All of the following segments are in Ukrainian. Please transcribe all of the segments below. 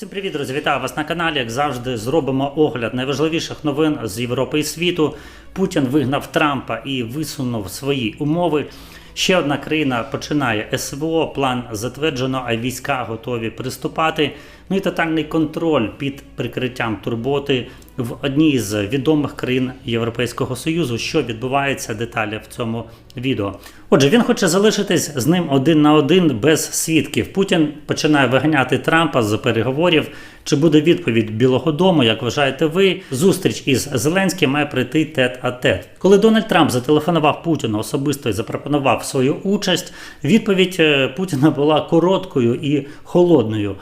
Всім привіт, друзі! Вітаю вас на каналі. Як завжди, зробимо огляд найважливіших новин з Європи і світу. Путін вигнав Трампа і висунув свої умови. Ще одна країна починає СВО. План затверджено, а війська готові приступати. Ну і тотальний контроль під прикриттям турботи в одній з відомих країн Європейського Союзу. Що відбувається деталі в цьому відео. Отже, він хоче залишитись з ним один на один без свідків. Путін починає виганяти Трампа з переговорів. Чи буде відповідь Білого Дому, як вважаєте ви? Зустріч із Зеленським має прийти тет а тет. Коли Дональд Трамп зателефонував Путіну особисто і запропонував свою участь, відповідь е, Путіна була короткою і холодною.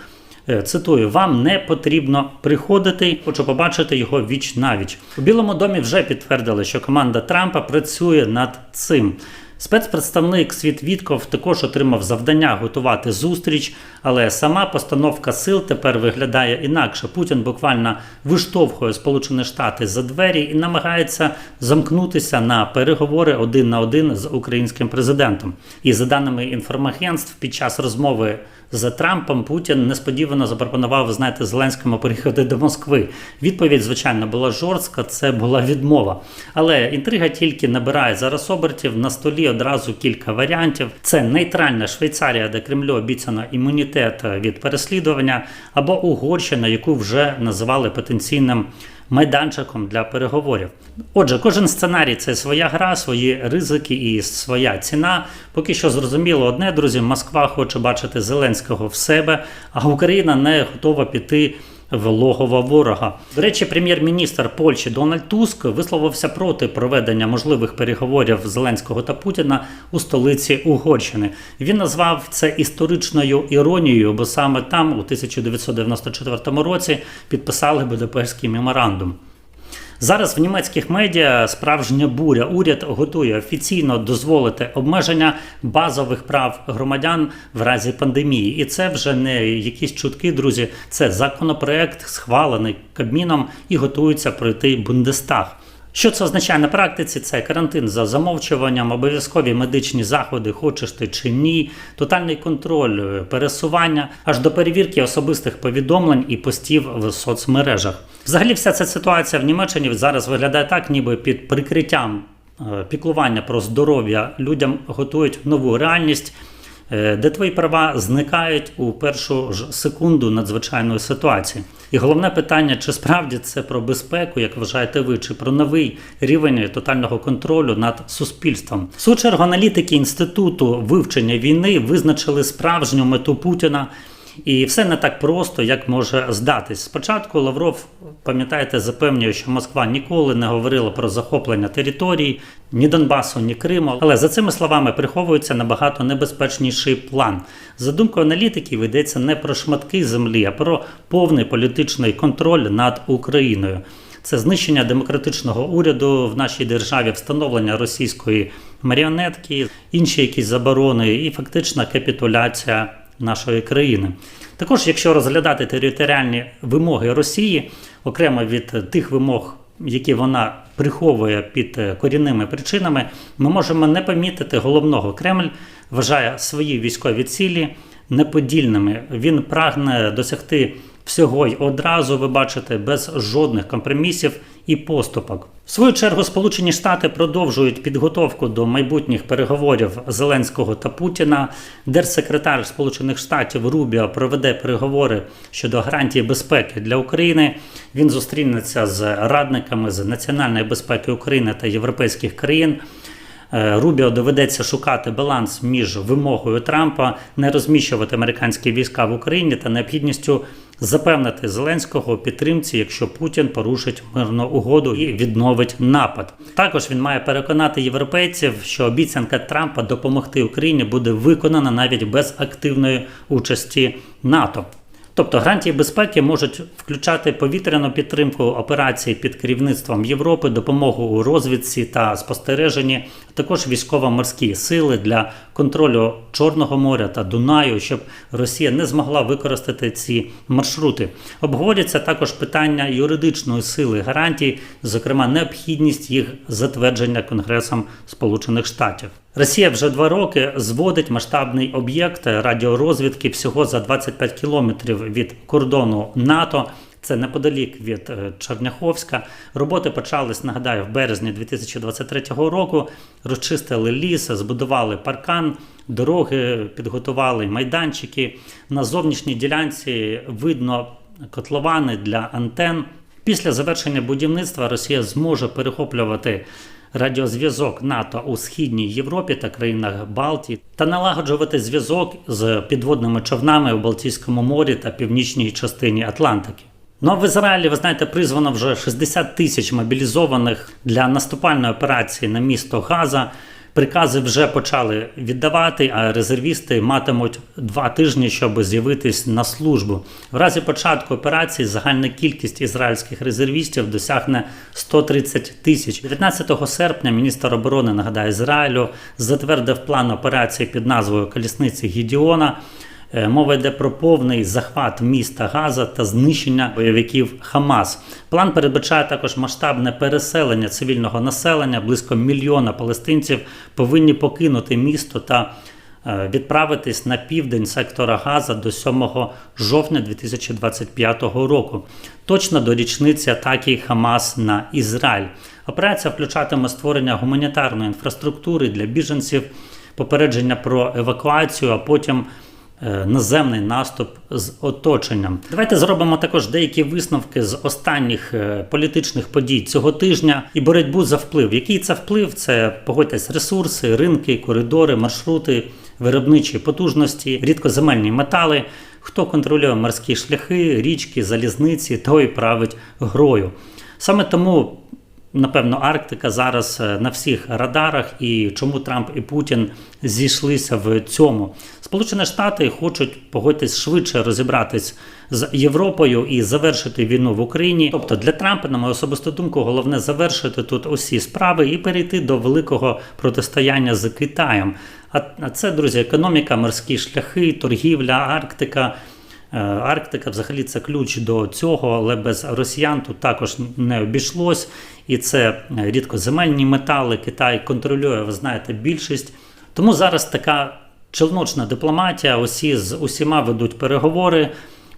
Е, Цитую, вам не потрібно приходити. Хочу побачити його віч навіч. У Білому домі вже підтвердили, що команда Трампа працює над цим. Спецпредставник Світ Вітков також отримав завдання готувати зустріч, але сама постановка сил тепер виглядає інакше. Путін буквально виштовхує Сполучені Штати за двері і намагається замкнутися на переговори один на один з українським президентом. І за даними інформагентств, під час розмови з Трампом Путін несподівано запропонував, знаєте, Зеленському приїхати до Москви. Відповідь, звичайно, була жорстка, це була відмова. Але інтрига тільки набирає зараз обертів. На столі одразу кілька варіантів: це нейтральна Швейцарія, де Кремлю обіцяно імунітет від переслідування, або Угорщина, яку вже називали потенційним майданчиком для переговорів. Отже, кожен сценарій це своя гра, свої ризики і своя ціна. Поки що зрозуміло одне, друзі, Москва хоче бачити Зеленського в себе, а Україна не готова піти. В логова ворога. До речі, прем'єр-міністр Польщі Дональд Туск висловився проти проведення можливих переговорів Зеленського та Путіна у столиці Угорщини. Він назвав це історичною іронією, бо саме там, у 1994 році, підписали Будапештський меморандум. Зараз в німецьких медіа справжня буря. Уряд готує офіційно дозволити обмеження базових прав громадян в разі пандемії. І це вже не якісь чутки, друзі. Це законопроект, схвалений Кабміном і готується пройти Бундестаг. Що це означає на практиці? Це карантин за замовчуванням, обов'язкові медичні заходи, хочеш ти чи ні, тотальний контроль е, пересування, аж до перевірки особистих повідомлень і постів в соцмережах. Взагалі, вся ця ситуація в Німеччині зараз виглядає так, ніби під прикриттям е, піклування про здоров'я людям готують нову реальність. е, Де твої права зникають у першу ж секунду надзвичайної ситуації, і головне питання: чи справді це про безпеку, як вважаєте ви, чи про новий рівень тотального контролю над суспільством? В свою аналітики інституту вивчення війни визначили справжню мету Путіна. І все не так просто, як може здатись. Спочатку Лавров, пам'ятаєте, запевнює, що Москва ніколи не говорила про захоплення територій, ні Донбасу, ні Криму. Але за цими словами приховується набагато небезпечніший план. За думкою аналітиків, йдеться не про шматки землі, а про повний політичний контроль над Україною. Це знищення демократичного уряду в нашій державі, встановлення російської маріонетки, інші якісь заборони і фактична капітуляція нашої країни. Також, якщо розглядати територіальні вимоги Росії, окремо від тих вимог, які вона приховує під е, корінними причинами, ми можемо не помітити головного. Кремль вважає свої військові цілі неподільними. Він прагне досягти всього й одразу, ви бачите, без жодних компромісів і поступок. В свою чергу Сполучені Штати продовжують підготовку до майбутніх переговорів Зеленського та Путіна. Держсекретар Сполучених Штатів Рубіо проведе переговори щодо гарантії безпеки для України. Він зустрінеться з радниками з національної безпеки України та європейських країн. Е, Рубіо доведеться шукати баланс між вимогою Трампа не розміщувати американські війська в Україні та необхідністю запевнити Зеленського у підтримці, якщо Путін порушить мирну угоду і відновить напад. Також він має переконати європейців, що обіцянка Трампа допомогти Україні буде виконана навіть без активної участі НАТО. Тобто гарантії безпеки можуть включати повітряну підтримку операцій під керівництвом Європи, допомогу у розвідці та спостереженні, а також військово-морські сили для контролю Чорного моря та Дунаю, щоб Росія не змогла використати ці маршрути. Обговорюється також питання юридичної сили гарантій, зокрема необхідність їх затвердження Конгресом Сполучених Штатів. Росія вже два роки зводить масштабний об'єкт радіорозвідки всього за 25 кілометрів від кордону НАТО. Це неподалік від е, Черняховська. Роботи почались, нагадаю, в березні 2023 року. Розчистили ліс, збудували паркан, дороги, підготували майданчики. На зовнішній ділянці видно котловани для антен. Після завершення будівництва Росія зможе перехоплювати радіозв'язок НАТО у східній Європі та країнах Балтії та налагоджувати зв'язок з підводними човнами у Балтійському морі та північній частині Атлантики. Ну а в Ізраїлі, ви знаєте, призвано вже 60 тисяч мобілізованих для наступальної операції на місто Газа. Прикази вже почали віддавати, а резервісти матимуть два тижні, щоб з'явитись на службу. В разі початку операції загальна кількість ізраїльських резервістів досягне 130 тисяч. 19 серпня міністр оборони нагадаю Ізраїлю затвердив план операції під назвою Колісниці Гідіона. Е, Мова йде про повний захват міста Газа та знищення бойовиків Хамас. План передбачає також масштабне переселення цивільного населення. Близько мільйона палестинців повинні покинути місто та е, відправитись на південь сектора Газа до 7 жовтня 2025 року, точно до річниці атаки Хамас на Ізраїль. Операція включатиме створення гуманітарної інфраструктури для біженців, попередження про евакуацію, а потім наземний наступ з оточенням. Давайте зробимо також деякі висновки з останніх е, політичних подій цього тижня і боротьбу за вплив. Який це вплив? Це погодьтесь ресурси, ринки, коридори, маршрути, виробничі потужності, рідкоземельні метали. Хто контролює морські шляхи, річки, залізниці, той править грою. Саме тому Напевно, Арктика зараз е, на всіх радарах, і чому Трамп і Путін зійшлися в цьому. Сполучені Штати хочуть погодьтесь швидше розібратись з Європою і завершити війну в Україні. Тобто для Трампа, на мою особисту думку, головне завершити тут усі справи і перейти до великого протистояння з Китаєм. А а це, друзі, економіка, морські шляхи, торгівля, Арктика. Е, Арктика взагалі це ключ до цього, але без росіян тут також не обійшлось. І це рідкоземельні метали. Китай контролює, ви знаєте, більшість. Тому зараз така челночна дипломатія. Усі з усіма ведуть переговори.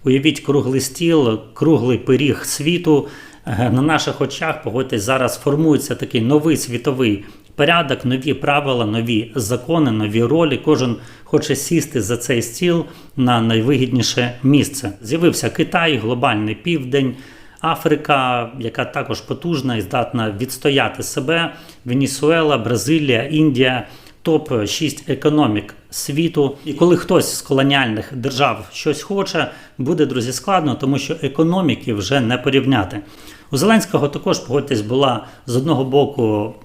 Уявіть круглий стіл, круглий пиріг світу. Е, На наших очах погодьтесь, зараз формується такий новий світовий порядок, нові правила, нові закони, нові ролі. Кожен хоче сісти за цей стіл на найвигідніше місце. З'явився Китай, глобальний південь. Африка, яка також потужна і здатна відстояти себе, Венесуела, Бразилія, Індія топ 6 економік світу. І коли хтось з колоніальних держав щось хоче, буде друзі складно, тому що економіки вже не порівняти. У Зеленського також погодьтесь була з одного боку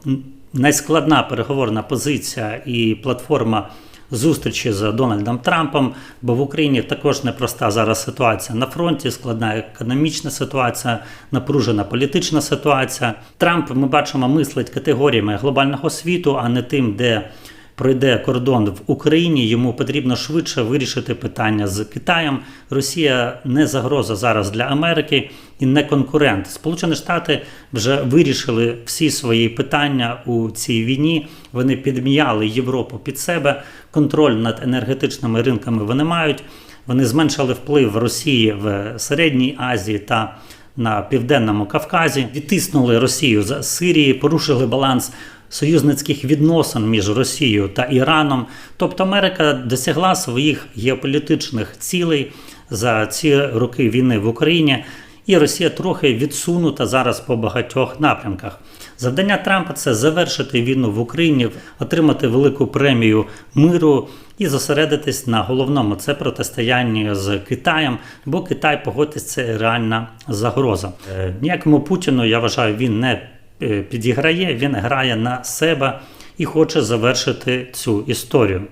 найскладна переговорна позиція і платформа зустрічі з Дональдом Трампом, бо в Україні також непроста зараз ситуація на фронті, складна економічна ситуація, напружена політична ситуація. Трамп ми бачимо мислить категоріями глобального світу, а не тим, де пройде кордон в Україні. Йому потрібно швидше вирішити питання з Китаєм. Росія не загроза зараз для Америки і не конкурент. Сполучені Штати вже вирішили всі свої питання у цій війні. Вони підм'яли Європу під себе. Контроль над енергетичними ринками вони мають. Вони зменшили вплив Росії в Середній Азії та на південному Кавказі, відтиснули Росію з Сирії, порушили баланс союзницьких відносин між Росією та Іраном. Тобто Америка досягла своїх геополітичних цілей за ці роки війни в Україні. І Росія трохи відсунута зараз по багатьох напрямках. Завдання Трампа це завершити війну в Україні, отримати велику премію миру і зосередитись на головному це протистоянні з Китаєм, бо Китай погодьтесь, це реальна загроза. Е, Ніякому Путіну я вважаю, він не е, підіграє, він грає на себе і хоче завершити цю історію.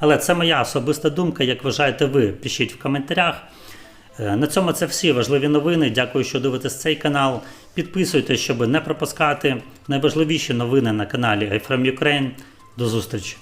Але це моя особиста думка. Як вважаєте ви, пишіть в коментарях. Е, На цьому це всі важливі новини. Дякую, що дивитесь цей канал. Підписуйтесь, щоб не пропускати найважливіші новини на каналі iFrame Ukraine. До зустрічі!